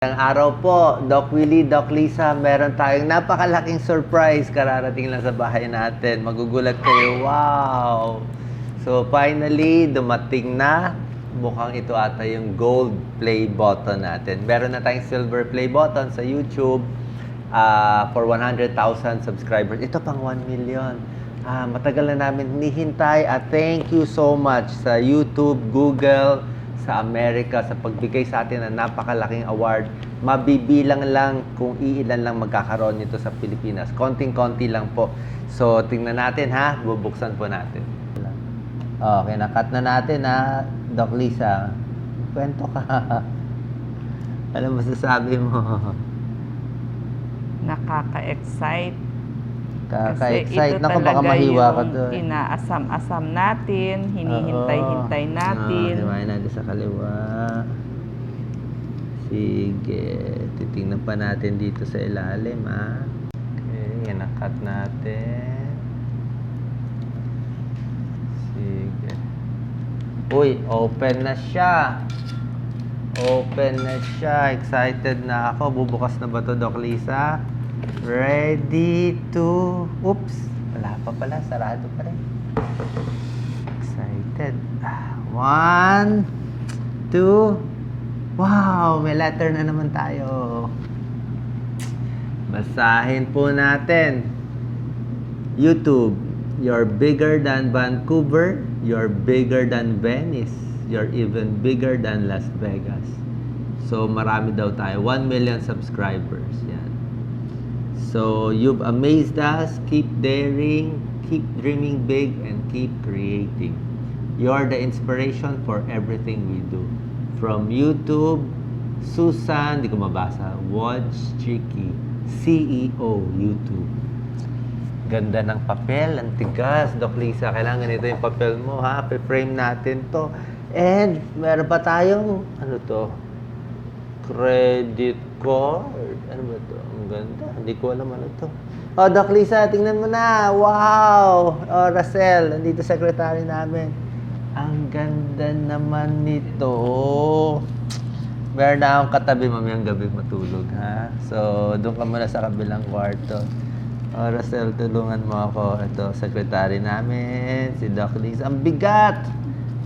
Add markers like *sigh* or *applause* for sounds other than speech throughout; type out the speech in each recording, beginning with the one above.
Ang araw po, Doc Willie, Doc Lisa, meron tayong napakalaking surprise kararating lang sa bahay natin. Magugulat kayo, wow! So finally, dumating na. Mukhang ito ata yung gold play button natin. Meron na tayong silver play button sa YouTube ah, for 100,000 subscribers. Ito pang 1 million. Ah, matagal na namin hinihintay at thank you so much sa YouTube, Google, sa Amerika sa pagbigay sa atin ng napakalaking award. Mabibilang lang kung iilan lang magkakaroon nito sa Pilipinas. Konting-konti lang po. So, tingnan natin ha. Bubuksan po natin. Okay, nakat na natin ha. Doc Lisa, kwento ka. *laughs* Ano masasabi mo? nakaka-excite. Kaka-excite. ito Naku, baka talaga mahiwa ka doon. inaasam-asam natin, hinihintay-hintay Oo. natin. Oo, hiwain natin sa kaliwa. Sige. Titingnan pa natin dito sa ilalim, ha? Okay, inakat natin. Sige. Uy, open na siya. Open na siya. Excited na ako. Bubukas na ba to, Doc Lisa? Ready to... Oops! Wala pa pala. Sarado pa rin. Excited. One, two, wow, may letter na naman tayo. Basahin po natin. YouTube, you're bigger than Vancouver, you're bigger than Venice, you're even bigger than Las Vegas. So marami daw tayo, 1 million subscribers. Yan. So you've amazed us, keep daring, keep dreaming big, and keep creating. You're the inspiration for everything we do. From YouTube, Susan, di ko mabasa, Watch Chiki, CEO, YouTube. Ganda ng papel, ang tigas. Doc Lisa, kailangan ito yung papel mo, ha? Pe-frame natin to. And, meron pa tayong, ano to? Credit card. Ano ba to? Ang ganda. Hindi ko alam ano to. Oh, Doc Lisa, tingnan mo na. Wow! Oh, Racel, nandito secretary namin. Ang ganda naman nito. Meron na akong katabi mamayang gabi matulog, ha? So, doon ka muna sa kabilang kwarto. Oh, Racel, tulungan mo ako. Ito, secretary namin, si Doc Liz. Ang bigat!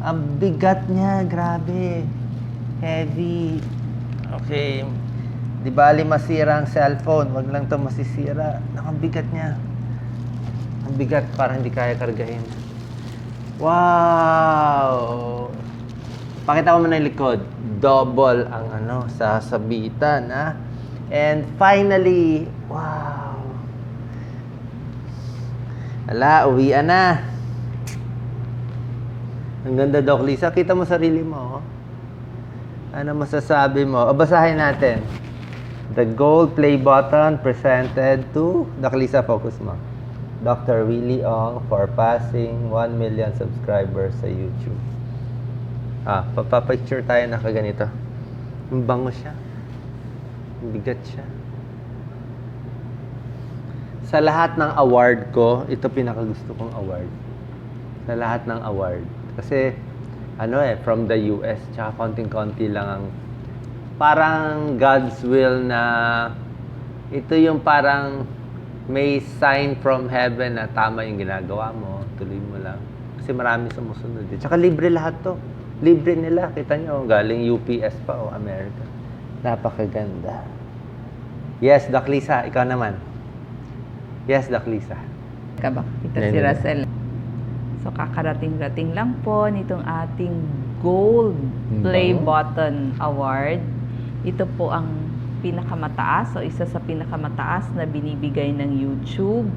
Ang bigat niya, grabe. Heavy. Okay. Di bali masira ang cellphone. Wag lang to masisira. Ang bigat niya. Ang bigat, parang hindi kaya kargahin. Wow! Pakita ko muna yung likod. Double ang ano, sasabitan, ha? And finally, wow! Ala, uwian na. Ang ganda, Doc Lisa. Kita mo sarili mo, oh. Ano masasabi mo? O, basahin natin. The gold play button presented to Doc Lisa, focus mo. Dr. Willie Ong for passing 1 million subscribers sa YouTube. Ah, papapicture tayo na kaganito. Ang bango siya. Ang bigat siya. Sa lahat ng award ko, ito pinakagusto kong award. Sa lahat ng award. Kasi, ano eh, from the US, tsaka konting-konti lang ang parang God's will na ito yung parang may sign from heaven na tama yung ginagawa mo, tuloy mo lang. Kasi marami sumusunod. Eh. Tsaka libre lahat to. Libre nila. Kita nyo, galing UPS pa o America. Napakaganda. Yes, Doc Lisa, ikaw naman. Yes, Doc Lisa. Ka ba? Kita Hindi, si. Russell. So, kakarating-rating lang po nitong ating Gold Play bango. Button Award. Ito po ang pinakamataas o isa sa pinakamataas na binibigay ng YouTube.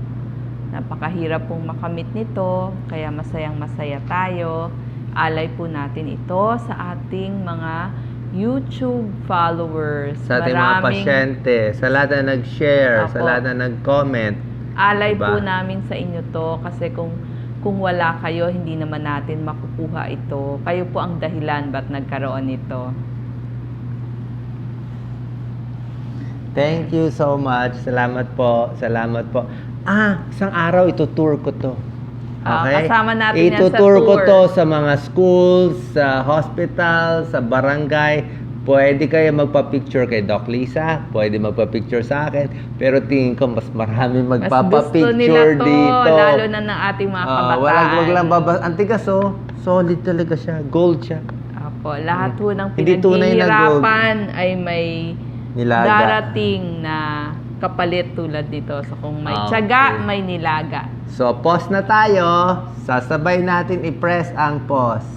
Napakahirap pong makamit nito, kaya masayang masaya tayo. Alay po natin ito sa ating mga YouTube followers. Sa ating mga pasyente, sa lahat na nag-share, sa Apo. lahat na nag-comment. Alay Diba? po namin sa inyo to kasi kung kung wala kayo, hindi naman natin makukuha ito. Kayo po ang dahilan ba't nagkaroon nito. Thank you so much. Salamat po. Salamat po. Ah, isang araw ito-tour ko to. Ah, kasama natin yan sa Itutour ko tour. to sa mga schools, sa hospital, sa barangay Pwede kayo magpa-picture kay Doc Lisa, pwede magpa-picture sa akin, pero tingin ko mas marami Mas gusto magpapa-picture nila to, dito. lalo na ng ating mga Ah, kabataan. walang wag lang baba. Ang tigas oh. Solid talaga siya. Gold siya. Opo, lahat po ng pinaghihirapan ay may Nilaga. darating na kapalit tulad dito. So kung may Ah, tiyaga, okay. may nilaga. So, pause na tayo. Sasabay natin i-press ang pause.